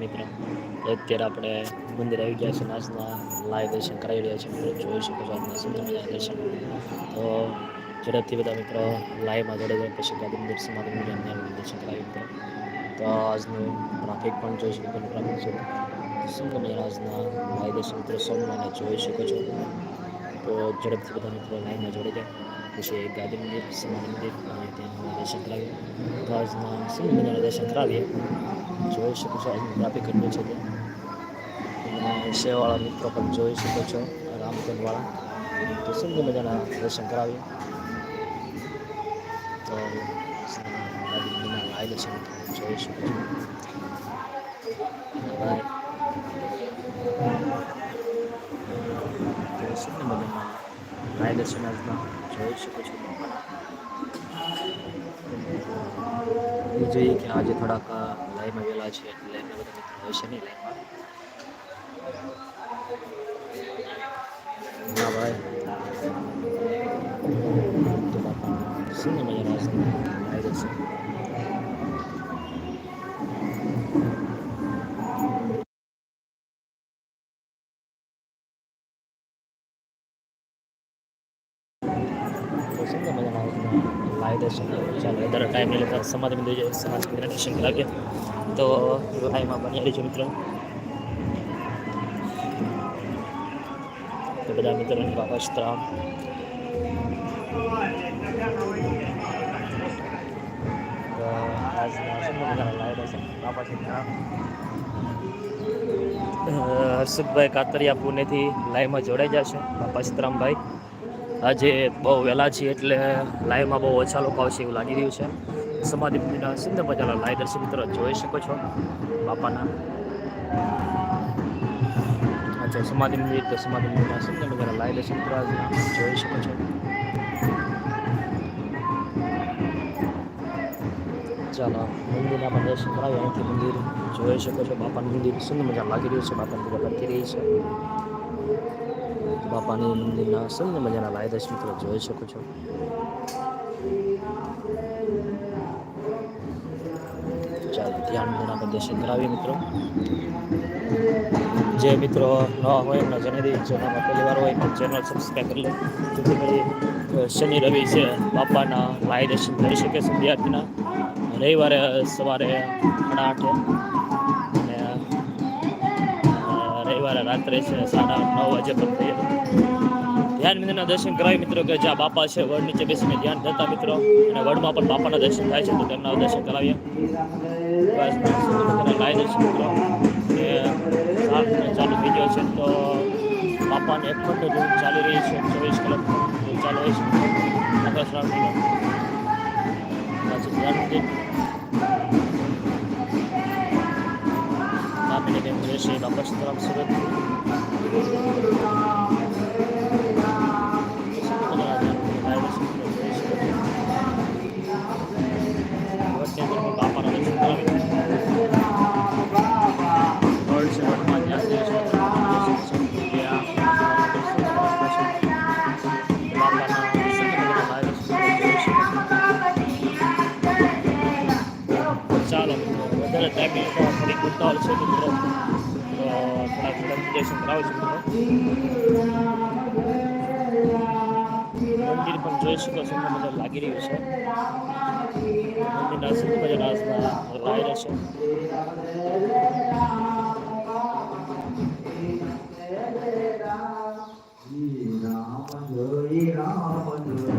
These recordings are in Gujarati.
મિત્ર. અત્યારે આપણે મંદિર આવી ગયા છે આજના લાઈવ દર્શન કરાવી રહ્યા છે મિત્રો. જોઈ શકો છો આજના મજાના દર્શન. તો ઝડપથી બધા મિત્રો લાઈવમાં જોડે જાય પછી ગાંધી મંદિર સમાધિ મંદિર અમને દર્શન કરાવી મિત્રો. તો આજનું ટ્રાફિક પણ જોઈ શકો છો છે સુંદર મજાના આજના લાઈવ દર્શન મિત્રો સોમવારે જોઈ શકો છો. તો ઝડપથી બધા મિત્રો લાઈનમાં જોડે જાય પછી ગાંધી મંદિર, સમાધિ મંદિર અને ત્યાં દર્શન કરાવીએ તો આજના સિંહ મંદિરના દર્શન કરાવીએ. જોઈ શકો છો, આજનું ટ્રાફિક કેટલું છે ત્યાં. સેવાવાળા મિત્રો પણ જોઈ શકો છો રામકુંડવાળા તો સિંહ મજાના દર્શન કરાવીએ. તો લાઈ દર્શન જોઈ શકો છો. તો સુંદર મજાના લાઈ દર્શન આજમાં જોઈ શકો છો એ જોઈએ કે આજે થોડાક લાઈમાં વેલા છે એટલે એમને બધા મિત્રો હોય છે નહીં લાઈનમાં. ના ભાઈ. તો બાપા સુંદર મજાના લાઈ દર્શન. તો મજાના લાઈ દર્શન ચાલો વધારે ટાઈમ નહીં લેતા સમાધિ મંદિર સમાજ મંદિર દર્શન કરાવીએ તો લાઈમાં બની રહીશું મિત્રો. તો બધા મિત્રોને બાબા સ્તરામ તો આજના સુંદર મજાના લાઈ દર્શન બાબા સીતારામ હર્ષદભાઈ કાતરિયા પુણેથી લાઈવમાં જોડાઈ જશે બાપા સીતરામભાઈ. આજે બહુ વહેલા છીએ એટલે લાઈવમાં બહુ ઓછા લોકો આવશે એવું લાગી રહ્યું છે. સમાધિ મંદિરના સિંધ બજારના લાઈ દર્શન મિત્રો જોઈ શકો છો બાપાના. અચ્છા, સમાધિ મંદિર તો સમાધિ મંદિરના સિંધ બજારના લાઈ દર્શન મિત્રો જોઈ શકો છો. ચાલો, મંદિરના પણ દર્શન કરાવી અહીંથી મંદિર જોઈ શકો છો. બાપાનું મંદિર સુંદર મજા લાગી રહ્યું છે. બાપાની પૂજા કરતી રહી છે. બાપાની મંદિરના સુંદર મજાના લાય દર્શન મિત્રો, જોઈ શકો છો. ચાલો, ધ્યાન મંદિરના દર્શન મિત્રો. જે મિત્રો નવા હોય એમના જનદી જેનામાં પહેલી વાર હોય પણ ચેનલ સબસ્ક્રાઈબ કરી લે. જેથી કરી શનિ, રવિ છે, બાપાના લાય દર્શન કરી શકે સંધ્યાર્થીના રવિવારે સવારે સાડા આઠે અને રવિવારે રાત્રે છે સાડા નવ વાગે પણ થઈ ધ્યાન મંદિરના દર્શન કરાવી મિત્રો કે જ્યાં બાપા છે, વડ નીચે બેસીને ધ્યાન થતા મિત્રો. અને વડમાં પણ બાપાના દર્શન થાય છે, તો તેમના દર્શન કરાવીએ. લાઈ દર્શન મિત્રો. ચાલુ થઈ ગયો છે, તો બાપાને એક પણ રૂમ ચાલી રહી છે, ચોવીસ કલાક ચાલુ રહી છે. આકાશરામ ધ્યાન મંદિર. કાપીને બેન જોઈશે બાપા સુરત. મિત્રો વધારે ટાઈમ નહીં તો ફરી ઉતાવળ છે મંદિર પણ જોઈ શકો છો મજા લાગી રહ્યું છે. મંદિરના સુંદર મજાના આસના લાઈ રહેશે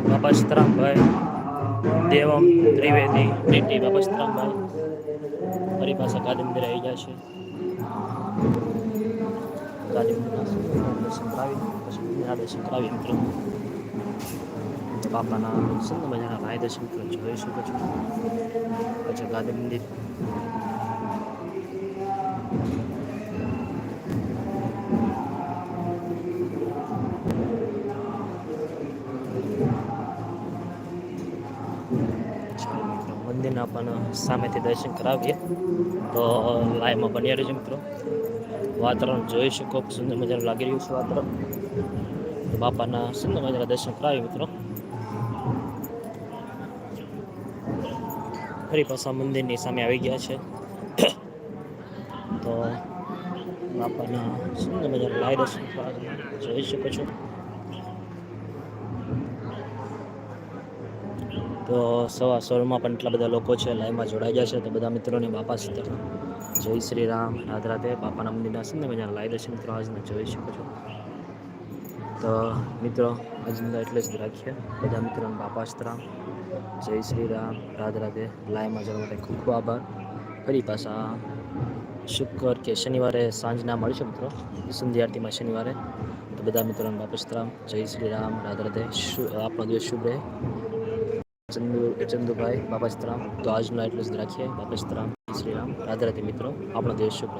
બાબા સીતરામભાઈ દેવમ, ત્રિવેદી પ્રીતિ બાબા સીતરામભાઈ ફરી પાછા ગાંધી મંદિર આવી જાય ગાંધી મંદિરના દર્શન પછી મંદિરના દર્શન બાપાના સંત મજાના લાય દર્શન જોઈ શકો છો પછી ગાંધી મંદિર મંદિરના પણ સામેથી દર્શન કરાવીએ. તો લાઈવમાં બન્યા રહેજો મિત્રો. વાતાવરણ જોઈ શકો, સુંદર મજાનું લાગી રહ્યું છે વાતાવરણ. બાપાના સુંદર મજાના દર્શન કરાવીએ મિત્રો. ફરી પાછા મંદિરની સામે આવી ગયા છે. તો બાપાના સુંદર મજાના લાય દર્શન જોઈ શકો છો. તો સવા સોળમાં પણ એટલા બધા લોકો છે, લાઈવમાં જોડાઈ ગયા છે, તો બધા મિત્રોને બાપા સીતા જય શ્રી રામ, રાધે રાધે, બાપાના મંદિરના સુંદર મજાના લાઈ દર્શન મિત્રો આજના જોઈ શકો છો. તો મિત્રો, આજના એટલે જ રાખીએ. બધા મિત્રોને બાપા સીતારામ જય શ્રી રામ, રાધે રાધે, લાઈવમાં જવા માટે ખૂબ ખૂબ આભાર. ફરી પાછા શુક્ર કે શનિવારે સાંજના મળીશું મિત્રો. સંધ્યા આરતીમાં શનિવારે. તો બધા મિત્રોને બાપા સીતારામ જય શ્રી રામ, રાધે રાધે આપણો દિવસ શુભ રહે. ચંદુ, ચંદુભાઈ, બાપા સીતારામ તો આજનો એટલું જ રાખીએ. બાપા સીતારામ શ્રીરામ શ્રી રામ. રાધે રાધે મિત્રો, આપણો દેશ શુભ